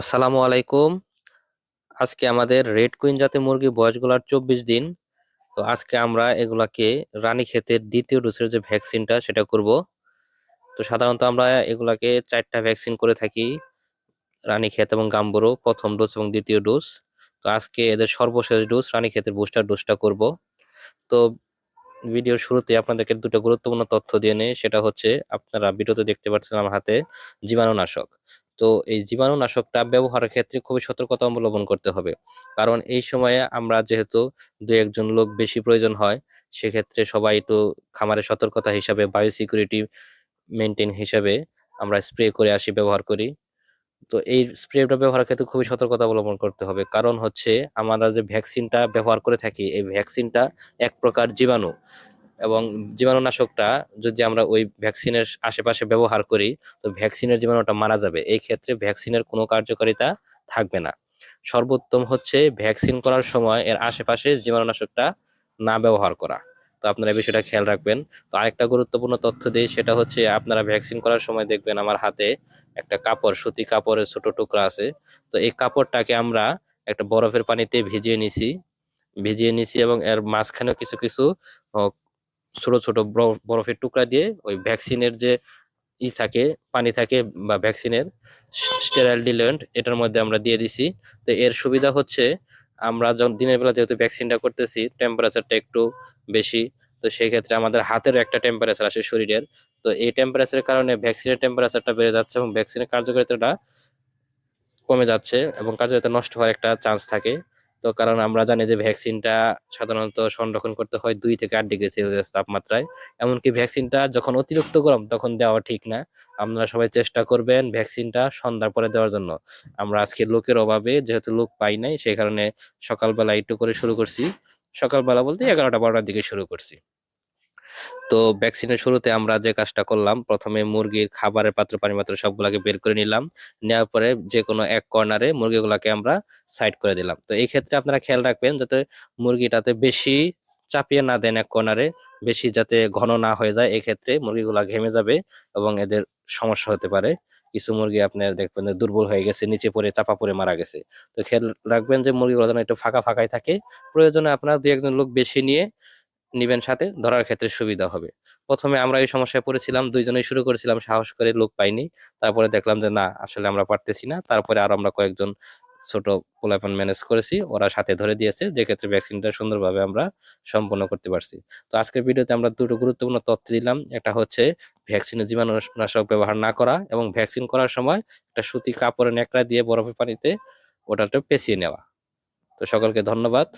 আসসালামু আলাইকুম। আজকে আমাদের রেড কুইন জাতের মুরগি বয়সগুলার চব্বিশ দিন। তো আজকে আমরা এগুলাকে রানী ক্ষেতের দ্বিতীয় ডোজের যে ভ্যাকসিনটা সেটা করব। তো সাধারণত আমরা এগুলাকে চারটা ভ্যাকসিন করে থাকি রানীক্ষেত এবং গাম্বুরো, প্রথম ডোজ এবং দ্বিতীয় ডোজ তো আজকে এদের সর্বশেষ ডোজ রানী ক্ষেতের বুস্টার ডোজটা করব। তো ভিডিওর শুরুতে আপনাদেরকে দুটো গুরুত্বপূর্ণ তথ্য দিয়ে নেই, সেটা হচ্ছে আপনারা ভিডিওতে দেখতে পাচ্ছেন আমার হাতে জীবাণুনাশক। তো এই জীবাণুনাশকটা ব্যবহারের ক্ষেত্রে খুবই সতর্কতা অবলম্বন করতে হবে। কারণ এই সময়ে আমরা যেহেতু দু একজন লোক বেশি প্রয়োজন হয়, সেক্ষেত্রে সবাই একটু খামারের সতর্কতা হিসাবে বায়ো সিকিউরিটি মেনটেন হিসাবে আমরা স্প্রে করে আসি, ব্যবহার করি। তো এই স্প্রেটা ব্যবহারের ক্ষেত্রে খুবই সতর্কতা অবলম্বন করতে হবে। কারণ হচ্ছে আমরা যে ভ্যাকসিনটা ব্যবহার করে থাকি, এই ভ্যাকসিনটা এক প্রকার জীবাণু। এবং জীবাণুনাশকটা যদি আমরা ওই ভ্যাকসিনের আশেপাশে ব্যবহার করি, তো ভ্যাকসিনের জীবাণুটা মারা যাবে। এই ক্ষেত্রে ভ্যাকসিনের কোনো কার্যকারিতা থাকবে না। সর্বোত্তম হচ্ছে ভ্যাকসিন করার সময় এর আশেপাশে জীবাণুনাশকটা না ব্যবহার করা। তো আপনারা এই বিষয়টা খেয়াল রাখবেন। তো আরেকটা গুরুত্বপূর্ণ তথ্য দিই সেটা হচ্ছে আপনারা ভ্যাকসিন করার সময় দেখবেন আমার হাতে একটা কাপড়, সুতি কাপড়ের ছোট টুকরা আছে। তো এই কাপড়টাকে আমরা একটা বরফের পানিতে ভিজিয়ে নিছি। ভিজিয়ে নিছি এবং এর মাঝখানেও কিছু কিছু ছোট ছোট বরফ- বরফের টুকরা দিয়ে ওই ভ্যাকসিনের যে ই থাকে, পানি থাকে বা ভ্যাকসিনের স্টেরাইল ডিলেন্ট এটার মধ্যে আমরা দিয়ে দিছি। তো এর সুবিধা হচ্ছে আমরা যখন দিনের বেলা যেহেতু ভ্যাকসিনটা করতেছি টেম্পারেচারটা একটু বেশি, তো সেই ক্ষেত্রে আমাদের হাতেরও একটা টেম্পারেচার আসে শরীরের। তো এই টেম্পারেচারের কারণে ভ্যাকসিনের টেম্পারেচারটা বেড়ে যাচ্ছে এবং ভ্যাকসিনের কার্যকারিতাটা কমে যাচ্ছে এবং কার্যকারিতা নষ্ট হওয়ার একটা চান্স থাকে। তো কারণ আমরা জানি যে ভ্যাকসিনটা সাধারণত সংরক্ষণ করতে হয় দুই থেকে আট ডিগ্রি সেলসিয়াস তাপমাত্রায়। এমনকি ভ্যাকসিনটা যখন অতিরিক্ত গরম, তখন দেওয়া ঠিক না। আপনারা সবাই চেষ্টা করবেন ভ্যাকসিনটা সন্ধ্যার পরে দেওয়ার জন্য। আমরা আজকে লোকের অভাবে যেহেতু লোক পাই নাই সেই কারণে সকালবেলা একটু করে শুরু করছি। সকালবেলা বলতে এগারোটা, বারোটার দিকে শুরু করছি। তো ভ্যাকসিনের শুরুতে আমরা যে কাজটা করলাম, প্রথমে মুরগির খাবারের পাত্র, পানি পাত্র সবগুলাকে বের করে নিলাম। নেওয়ার পরে যে কোনো এক কর্নারে মুরগিগুলাকে আমরা সাইড করে দিলাম। তো এই ক্ষেত্রে আপনারা খেয়াল রাখবেন যাতে মুরগিটাতে বেশি চাপিয়ে না দেন এক কর্নারে বেশি যাতে ঘন না হয়ে যায় এই ক্ষেত্রে মুরগিগুলা ঘেমে যাবে এবং এদের সমস্যা হতে পারে। কিছু মুরগি আপনার দেখবেন দুর্বল হয়ে গেছে, নিচে পড়ে, চাপা পড়ে মারা গেছে। তো খেয়াল রাখবেন যে মুরগিগুলো যেন একটু ফাঁকা ফাঁকাই থাকে। প্রয়োজনে আপনার দুই একজন লোক বেশি নিয়ে নিবেন সাথে, ধরার ক্ষেত্রে সুবিধা হবে। প্রথমে আমরা এই সমস্যায় পড়েছিলাম, দুইজনেই শুরু করেছিলাম, সাহস করে লোক পাইনি। তারপরে দেখলাম যে, না, আসলে আমরা পারতেছি না। তারপরে আর আমরা কয়েকজন ছোট পোলাপান ম্যানেজ করেছি, ওরা সাথে ধরে দিয়েছে, যে ক্ষেত্রে ভ্যাকসিনটা সুন্দরভাবে আমরা সম্পন্ন করতে পারছি। তো আজকের ভিডিওতে আমরা দুটো গুরুত্বপূর্ণ তথ্য দিলাম। একটা হচ্ছে ভ্যাকসিনে জীবাণুনাশক ব্যবহার না করা এবং ভ্যাকসিন করার সময় একটা সুতি কাপড়ে ন্যাকড়া দিয়ে বরফের পানিতে ওটাতে পেঁচিয়ে নেওয়া। তো সকলকে ধন্যবাদ।